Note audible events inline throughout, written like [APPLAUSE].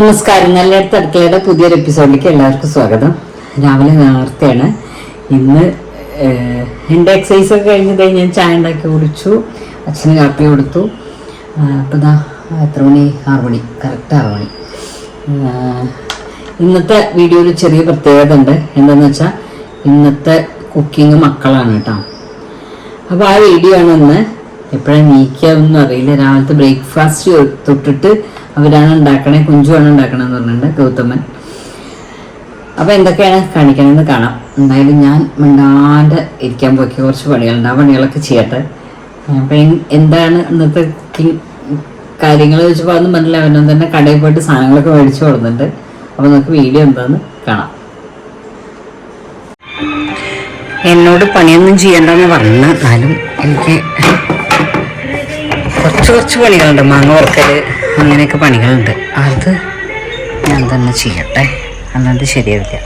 നമസ്കാരം. നല്ലയിടത്ത് അടുക്കളയുടെ പുതിയൊരു എപ്പിസോഡിലേക്ക് എല്ലാവർക്കും സ്വാഗതം. രാവിലെ നേർത്തെയാണ് ഇന്ന് എന്റെ എക്സസൈസ് ഒക്കെ കഴിഞ്ഞത് ഞാൻ ചായ ഉണ്ടാക്കി കുടിച്ചു. അച്ഛന് കാപ്പി കൊടുത്തു. അപ്പോൾ ഇതാ എത്ര മണി? ആറു മണി. കറക്റ്റ് ആറു മണി. ഇന്നത്തെ ഇന്നത്തെ വീഡിയോയിൽ ചെറിയ പ്രത്യേകത ഉണ്ട്. എന്താണെന്ന് വെച്ചാൽ ഇന്നത്തെ കുക്കിംഗ് മക്കളാണ് കേട്ടോ അപ്പോൾ ആ വീഡിയോ ആണ് ഇന്ന് എപ്പോഴാണ് നീക്കിയാതൊന്നും അറിയില്ല. രാവിലത്തെ ബ്രേക്ക്ഫാസ്റ്റ് തൊട്ടിട്ട് അവരാണ് ഉണ്ടാക്കണേ. കുഞ്ചുവാണ് ഉണ്ടാക്കണമെന്ന് പറഞ്ഞിട്ടുണ്ട് ഗൗതമൻ. അപ്പോൾ എന്തൊക്കെയാണ് കാണിക്കണമെന്ന് കാണാം. എന്തായാലും ഞാൻ മിണ്ടാണ്ട് ഇരിക്കാൻ പോക്കി. കുറച്ച് പണികളുണ്ട്. ആ പണികളൊക്കെ ചെയ്യട്ടെ. അപ്പം എന്താണ് ഇന്നത്തെ കാര്യങ്ങൾ വെച്ചപ്പോൾ അതൊന്നും പറഞ്ഞില്ല. അവനും തന്നെ കടയിൽ പോയിട്ട് സാധനങ്ങളൊക്കെ മേടിച്ചു കൊടുക്കുന്നുണ്ട് അപ്പോൾ നമുക്ക് വീഡിയോ എന്താണെന്ന് കാണാം. എന്നോട് പണിയൊന്നും ചെയ്യണ്ടെന്ന് പറഞ്ഞു എന്നാലും എനിക്ക് കുറച്ച് കുറച്ച് പണികളുണ്ട്. മാങ്ങ വറുക്കൽ അങ്ങനെയൊക്കെ പണികളുണ്ട്. അത് ഞാൻ തന്നെ ചെയ്യട്ടെ. അല്ലാണ്ട് ശരിയാവില്ല.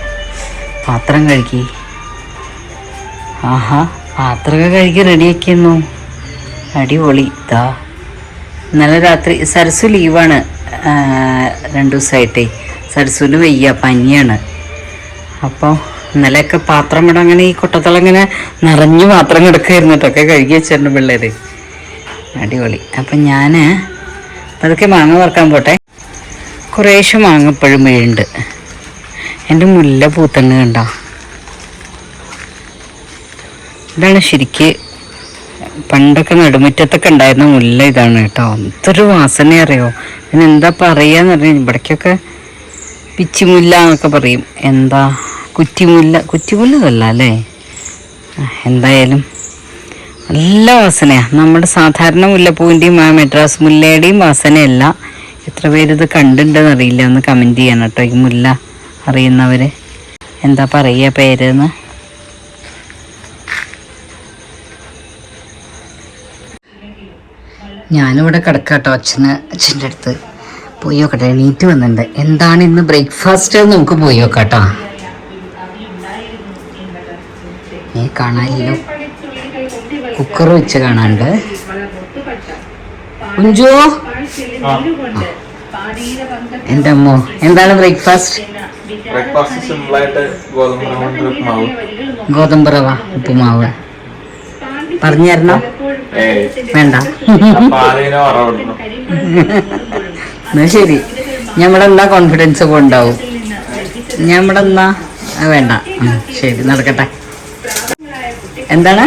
പാത്രം കഴുകി. ആഹാ പാത്രമൊക്കെ കഴുകി റെഡിയാക്കിയെന്നു? അടിപൊളി. ഇതാ ഇന്നലെ രാത്രി സരസു ലീവാണ്. രണ്ടു ദിവസമായിട്ടേ. സരസുവിന് വയ്യ പനിയാണ്. അപ്പോൾ ഇന്നലെയൊക്കെ പാത്രം ഇവിടെ അങ്ങനെ ഈ കൊട്ടത്തളം ഇങ്ങനെ നിറഞ്ഞു പാത്രം കിടക്കായിരുന്നു കേട്ടോ ഒക്കെ കഴുകി വെച്ചിട്ടുണ്ട് പിള്ളേര്. അടിപൊളി. അപ്പം ഞാൻ അതൊക്കെ മാങ്ങ വറക്കാൻ പോട്ടെ. കുറേശ്ശെ മാങ്ങ ഇപ്പോഴും വീഴുണ്ട്. എന്റെ മുല്ല പൂത്തണ്ണ് കണ്ടോ? ഇതാണ് ശരിക്ക് പണ്ടൊക്കെ നടുമുറ്റത്തൊക്കെ ഉണ്ടായിരുന്ന മുല്ല ഇതാണ് കേട്ടോ. എന്തൊരു വാസന അറിയോ? പിന്നെ എന്താ പറയാന്ന് പറഞ്ഞാൽ ഇവിടേക്കൊക്കെ പിച്ചിമുല്ല എന്നൊക്കെ പറയും. എന്താ കുറ്റിമുല്ല? കുറ്റിമുല്ലതല്ല അല്ലേ? എന്തായാലും നല്ല വാസനയാണ് നമ്മുടെ സാധാരണ മുല്ലപ്പൂവിന്റെയും ആ മെഡ്രാസ് മുല്ലയുടെയും വാസനയല്ല. എത്ര പേരിത് കണ്ടിട്ടുണ്ടെന്ന് അറിയില്ല ഒന്ന് കമന്റ് ചെയ്യണം കേട്ടോ ഈ മുല്ല അറിയുന്നവർ എന്താ പറയുക പേരെന്ന്? ഞാനിവിടെ കിടക്കാട്ടോ അച്ഛന് അച്ഛന്റെ അടുത്ത്. പോയി നോക്കട്ടെ. എണീറ്റ് വന്നിട്ടുണ്ട് എന്താണ് ഇന്ന് ബ്രേക്ക്ഫാസ്റ്റ് നമുക്ക് പോയി നോക്കാട്ടോ. ഏ കാണാനില്ലോ കുക്കർ വെച്ച് കാണാണ്ട് കുഞ്ചു? എന്റെ അമ്മോ എന്താണ് ബ്രേക്ക്ഫാസ്റ്റ് ഗോതമ്പ് റവ ഉപ്പുമാവ്. പറഞ്ഞു തരണം? വേണ്ട. എന്നാ ശരി. ഞമ്മളെന്താ കോൺഫിഡൻസ് ഒക്കെ ഉണ്ടാവും. ഞമ്മടെ വേണ്ട. ശരി നടക്കട്ടെ. എന്താണ്?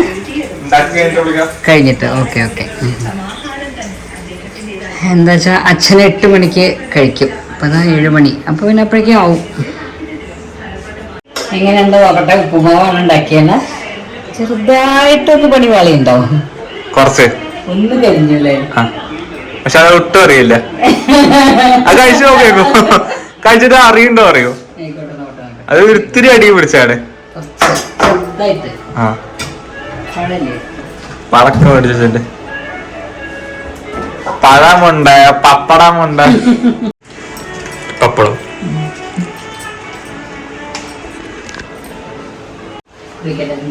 കഴിഞ്ഞിട്ട്. Okay okay. എന്താ വെച്ചാൽ അച്ഛൻ എട്ട് മണിക്ക് കഴിക്കും. അപ്പം അതാ ഏഴ് മണി. അപ്പോൾ പിന്നെ അപ്പോഴേക്കും ആവും. എങ്ങനെയുണ്ട് നോക്കട്ടെ? ഉപ്പുമാവാണ് ഉണ്ടാക്കിയത് ചെറുതായിട്ടൊന്ന് പണി പാളി ഉണ്ടാവും കുറച്ച്. ഒന്ന് കഴിഞ്ഞല്ലേ പക്ഷെ അത് ഒട്ടും അറിയില്ല. അത് കഴിച്ചു നോക്കിയേക്കോ. കഴിച്ചിട്ട് അറിയണ്ടോ അറിയോ. അത് ഒത്തിരി അടി പിടിച്ചാണ് ആ. പടക്കം മേടിച്ചിട്ടുണ്ട് പഴമുണ്ട് പപ്പടമുണ്ട്. പപ്പടം.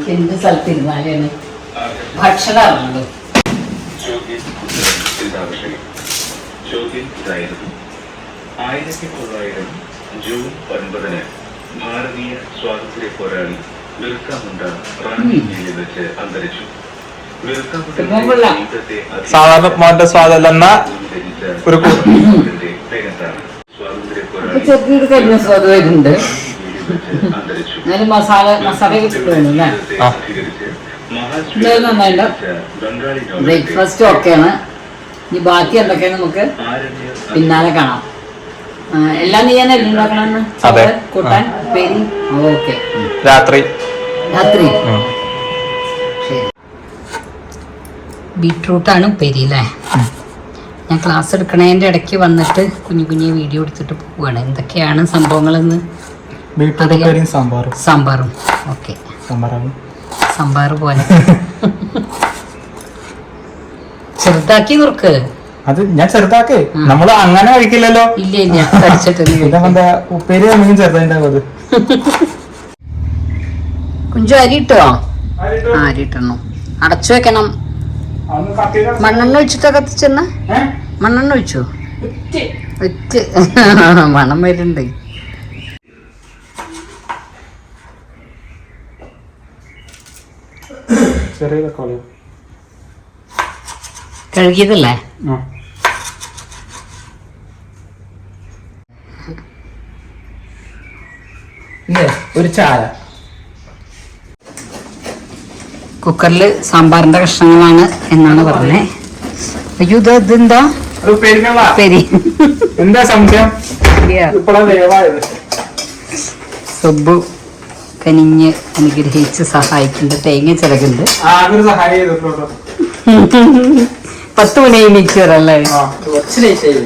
എന്ത് ഭക്ഷണമാണല്ലോ ചോദ്യം ഇതായിരുന്നു ആയിരത്തി തൊള്ളായിരം ജൂൺ ഒൻപതിന് ഭാരതീയ സ്വാതന്ത്ര്യ പോരാളി ബിർക്ക മുണ്ട റാണി ജയിലിൽ വെച്ച് അന്തരിച്ചു. ബിർക്ക ഇപ്പം കൊള്ളാം. സാധാരണ മോന്റെ സ്വാദല്ലെന്ന ഒരു മസാല. ബ്രേക്ക്ഫാസ്റ്റ് ഓക്കെയാണ്. ഇനി ബാക്കി എന്തൊക്കെയാണ് നമുക്ക് പിന്നാലെ കാണാം. എല്ലാം നീ തന്നെ ഉണ്ടാക്കണമെന്ന് അതെ. കൂട്ടാൻ പേരി? ഓക്കെ. രാത്രി. രാത്രി? ബീട്രൂട്ടാണ് ഉപ്പേരി അല്ലേ ഞാൻ ക്ലാസ് എടുക്കണതിന്റെ ഇടയ്ക്ക് വന്നിട്ട് കുഞ്ഞു കുഞ്ഞു വീഡിയോ എടുത്തിട്ട് പോവുകയാണ് എന്തൊക്കെയാണ് സംഭവങ്ങളെന്ന്? സാമ്പാറും. ഓക്കെ. സാമ്പാർ പോലെ. [LAUGHS] ചെറുതാക്കി നുറുക്ക്. അത് ഞാൻ ചെറുതാക്കേ. നമ്മൾ അങ്ങനെ കഴിക്കില്ലല്ലോ. ഇല്ല ഇല്ല [LAUGHS] ഉപ്പേരി ചെറുതായിട്ടുണ്ടാവും അത് [LAUGHS] കുഞ്ചു അരി ഇട്ടോ? ആ അരി ഇട്ടണം അടച്ചു വെക്കണം. മണ്ണെണ്ണ ഒഴിച്ചിട്ടാ കത്തിച്ചെന്ന്? മണ്ണെണ്ണ ഒഴിച്ചു? ഒറ്റ. [LAUGHS] മണം വരുന്നുണ്ട്. ചെറിയ തക്കാളി. കഴുകിയതല്ലേ? ഒരു ചായ. കുക്കറിൽ സാമ്പാറിന്റെ കഷ്ണങ്ങളാണ് എന്നാണ് പറഞ്ഞത് അയ്യോ ഇത് ഇതെന്താ? പെരി എന്താ സംശയം? സുബു കനിഞ്ഞ് അനുഗ്രഹിച്ച് സഹായിക്കുന്നുണ്ട്. തേങ്ങ ചെയ്തിട്ടുള്ളൂ പത്ത് മണി എന്തെളിക്കുള്ളതാ കുറച്ച് ലേശായി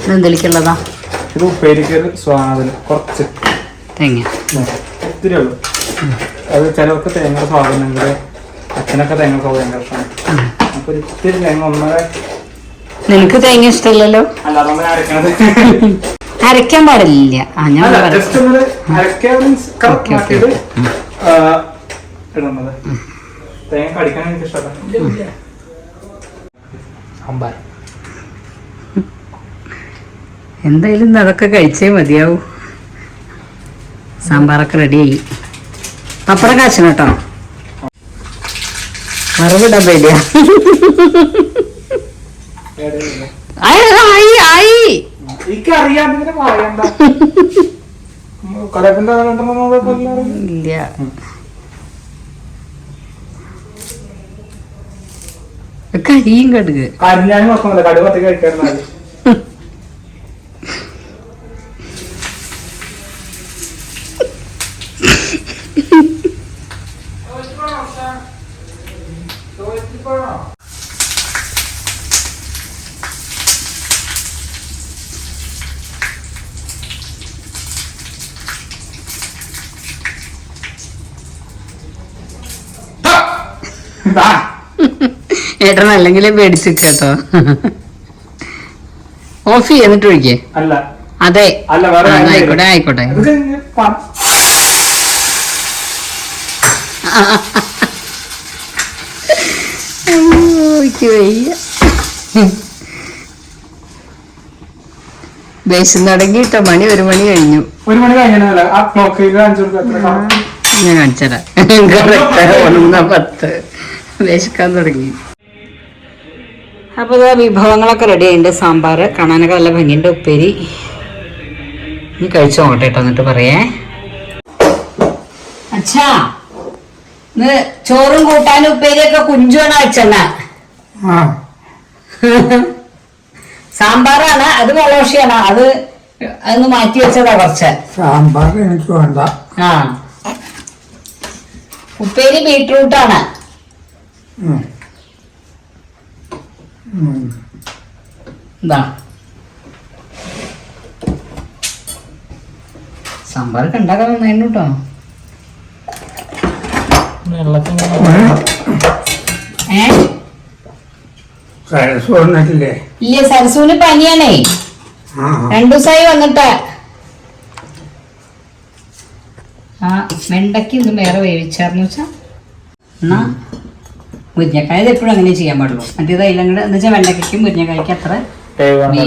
ഇതെന്തെളിക്കുള്ളതാ? ഇത് ഉപ്പേരിക്ക് ഒരു സ്വാദനം. കുറച്ച്. തേങ്ങ. ഒത്തിരി ഉള്ളു. അത് ചിലർക്ക് തേങ്ങ സ്വാദനങ്ങൾ അച്ഛനൊക്കെ തേങ്ങ സ്വാദനം ഭയങ്കര ഇഷ്ടമാണ് അപ്പൊ ഒത്തിരി ഇത്തിരി തേങ്ങ ഒന്നര. നിനക്ക് തേങ്ങ ഇഷ്ടമല്ലല്ലോ അരക്കാൻ നമ്മൾ അരക്കണത്. അരയ്ക്കാൻ പാടില്ല. ആ ഞാൻ. തേങ്ങ കടിക്കാൻ എനിക്ക് ഇഷ്ടമല്ല. അമ്പാൻ എന്തായാലും ഇന്ന് അതൊക്കെ കഴിച്ചേ മതിയാവൂ. സാമ്പാറൊക്കെ റെഡിയായി. പപ്പടം കാച്ചണം കേട്ടോ. വറവിടാൻ പേടിയാ. ആയി, ആയി ഇല്ല. കരിയും കടുക്. കരിഞ്ഞാനും വെക്കുന്നില്ല [LAUGHS] ഏട്ടൻ അല്ലെങ്കിൽ പേടിച്ച് കേട്ടോ ഓഫ് ചെയ്തിട്ട് ഒഴിക്കേ അല്ല. അതെ. ആയിക്കോട്ടെ ആയിക്കോട്ടെ ഇത് ഇങ്ങനെ പ- അയ്യോ, എനിക്ക് [LAUGHS] വയ്യ ദേശം തുടങ്ങിയിട്ടോ മണി ഒരു മണി കഴിഞ്ഞു. ഒരു മണി കഴിഞ്ഞല്ല ആ സമയം? ഞാൻ കാണിച്ചരാം ഒന്ന് പത്ത്. വിശക്കാൻ തുടങ്ങി. അപ്പോൾ വിഭവങ്ങളൊക്കെ റെഡി ആയിട്ടുണ്ട്. സാമ്പാർ കാണാനൊക്കെ നല്ല ഭംഗിയുണ്ട്. ഉപ്പേരി. നീ കഴിച്ചു നോക്കട്ടെ കേട്ടോ എന്നിട്ട് പറയേ. അച്ഛാ ഇന്ന് ചോറും കൂട്ടാനും ഉപ്പേരിയൊക്കെ കുഞ്ചുവാണ് അച്ഛന സാമ്പാറാണ് അത് വളോഷിയാണ് അത് അതൊന്ന് മാറ്റി വെച്ചതാ കുറച്ച്. സാമ്പാർ എനിക്ക് വേണ്ട. ആ. ഉപ്പേരി ബീട്രൂട്ടാണ്. ഉം. ഉം. ഇതാ. സാമ്പാർ കണ്ടാക്കാൻ നന്നായിരുന്നു കേട്ടോ സരസ് വന്നിട്ടില്ലേ ഇല്ല സരസൂന് പനിയാണേ. ആ രണ്ടു ദിവസമായി വന്നിട്ട്. ആ വെണ്ടയ്ക്ക് ഇത് വേറെ വേവിച്ചാർന്ന് വെച്ചാ. എന്നാ മുരിഞ്ഞക്കായത് എപ്പോഴും അങ്ങനെ ചെയ്യാൻ പാടുള്ളൂ. മറ്റേത് അതിലങ്ങട് എന്താ വെച്ചാൽ വെണ്ടയ്ക്കും മുരിഞ്ഞക്കായ്ക്ക് അത്ര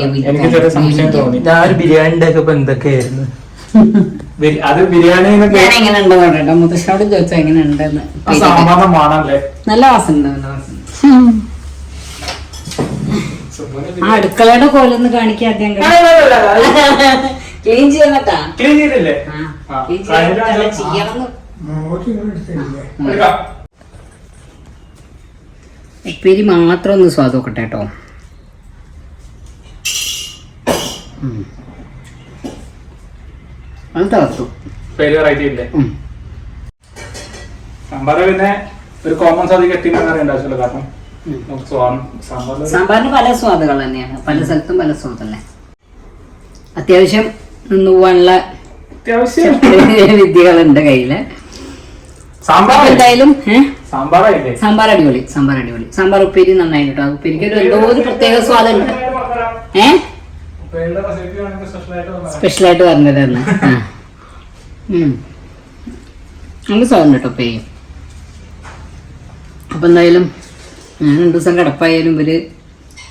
എനിക്ക് ചെറിയ സംശയം തോന്നി. ഞാൻ ഒരു ബിരിയാണി ഉണ്ടാക്കിയപ്പോ എന്തൊക്കെയായിരുന്നു? അത് ബിരിയാണി എന്നൊക്കെ ഞാൻ എങ്ങനെ ഉണ്ടെന്ന് പറയട്ടോ മുത്തശ്ശനോട് ചോദിച്ചാൽ എങ്ങനെ ഉണ്ടെന്ന് നല്ല വാസന ഉണ്ട് നല്ല വാസന ആ അടുക്കളയുടെ കോലൊന്ന് കാണിക്കാൻ ആദ്യം ക്ലീൻ ചെയ്യണട്ടാ ക്ലീൻ ചെയ്തില്ലേ? ചെയ്യണം. ഉപ്പേരി മാത്രം ഒന്ന് സ്വാദ് നോക്കട്ടെ കേട്ടോ. ഉം. അത് പേര് വെറൈറ്റി ഇല്ലേ സാമ്പാർ പിന്നെ ഒരു കോമൺ സാധി കെട്ടിന്ന് അറിയേണ്ട ആവശ്യമില്ല കാരണം സാമ്പാറിന് പല സ്വാദുകൾ തന്നെയാണ്. പല സ്ഥലത്തും പല സ്വാദല്ലേ അത്യാവശ്യം നിന്ന് പോകാനുള്ള അത്യാവശ്യം വിദ്യകളുണ്ട് കയ്യിൽ. സാമ്പാർ എന്തായാലും ഏഹ് സാമ്പാർ അടിപൊളി സാമ്പാർ അടിപൊളി. സാമ്പാർ ഉപ്പേരി നന്നായിട്ട് കേട്ടോ ഉപ്പേരിക്ക് ഒരു എന്തോ ഒരു പ്രത്യേക സ്വാദുണ്ട്. ഏ? സ്പെഷ്യലായിട്ട് പറഞ്ഞതായിരുന്നു നല്ല സാധനം കേട്ടോ പേ അപ്പൊ എന്തായാലും ഞാൻ രണ്ടു ദിവസം കിടപ്പായാലും ഇവർ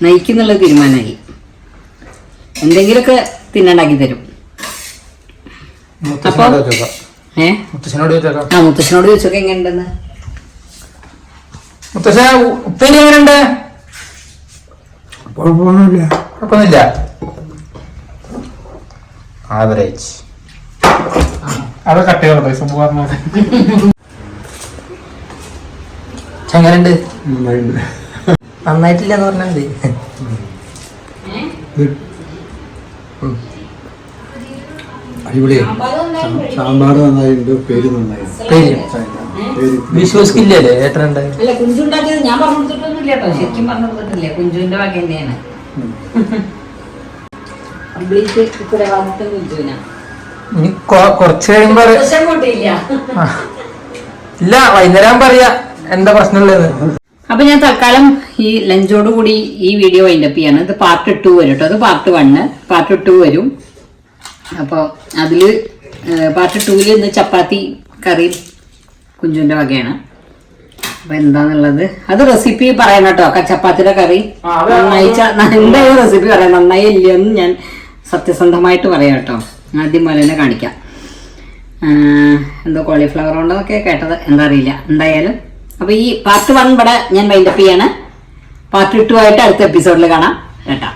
നയിക്കുന്നുള്ള തീരുമാനമായി. എന്തെങ്കിലുമൊക്കെ തിന്നുണ്ടാക്കി തരും. മുത്തശ്ശനോട് ഏ? മുത്തശ്ശനോട് ചോദിക്കാം ആ മുത്തശ്ശനോട് ചോദിച്ചൊക്കെ എങ്ങനെയുണ്ടെന്ന്? മുത്തശ്ശ ഉപ്പേരി എങ്ങനെയുണ്ട്? കുഴപ്പമൊന്നുമില്ല. കുഴപ്പമൊന്നുമില്ല. ആവറേജ് അത് കട്ട് ചെയ്തോട്ടെ സംഭവം പറഞ്ഞ എങ്ങനെയുണ്ട്? നന്നായിട്ടില്ല എന്ന് പറഞ്ഞാൽ മതി സാമ്പാർ നന്നായിട്ടുണ്ട് പേര് നന്നായി. പേര് വിശ്വസിക്കില്ലല്ലേ? ഏട്ടനുണ്ട് അല്ല കുഞ്ചുണ്ടാക്കിയത് ഞാൻ പറഞ്ഞു കൊടുത്തിട്ടൊന്നുമില്ല കേട്ടോ. ശരിക്കും പറഞ്ഞു കൊടുത്തിട്ടില്ല. കുഞ്ചുവിന്റെ വക തന്നെയാണ്. കംപ്ലീറ്റ് കുഞ്ചുവിനാ ഇനി കുറച്ച് കഴിയുമ്പോ. ഇല്ല വൈകുന്നേരം പറയാ എന്താ പ്രശ്നമുള്ളത്. അപ്പൊ ഞാൻ തൽക്കാലം ഈ ലഞ്ചോട് കൂടി ഈ വീഡിയോ വൈൻഡപ്പ് ചെയ്യാണ്. ഇത് പാർട്ട് ടു വരും കേട്ടോ അത് പാർട്ട് വണ്ണ് പാർട്ട് ടു വരും. അപ്പോൾ അതിൽ പാർട്ട് ടൂവിൽ ഇന്ന് ചപ്പാത്തി കറി കുഞ്ചുവിന്റെ വകയാണ്. അപ്പൊ എന്താന്നുള്ളത്? അത് റെസിപ്പി പറയണം കേട്ടോ ചപ്പാത്തിയുടെ കറി. നന്നായി എന്തായാലും റെസിപ്പി പറയാം നന്നായി ഇല്ലയെന്ന് ഞാൻ സത്യസന്ധമായിട്ട് പറയാം കേട്ടോ. ആദ്യം പോലെ തന്നെ കാണിക്കാം എന്തോ കോളിഫ്ലവർ ഉണ്ടോന്നൊക്കെ കേട്ടത്. എന്താ അറിയില്ല എന്തായാലും. അപ്പൊ ഈ പാർട്ട് വൺ ഇവിടെ ഞാൻ വൈൻഡപ്പ് ചെയ്യാണ്. പാർട്ട് ടു ആയിട്ട് അടുത്ത എപ്പിസോഡിൽ കാണാം. കേട്ടോ.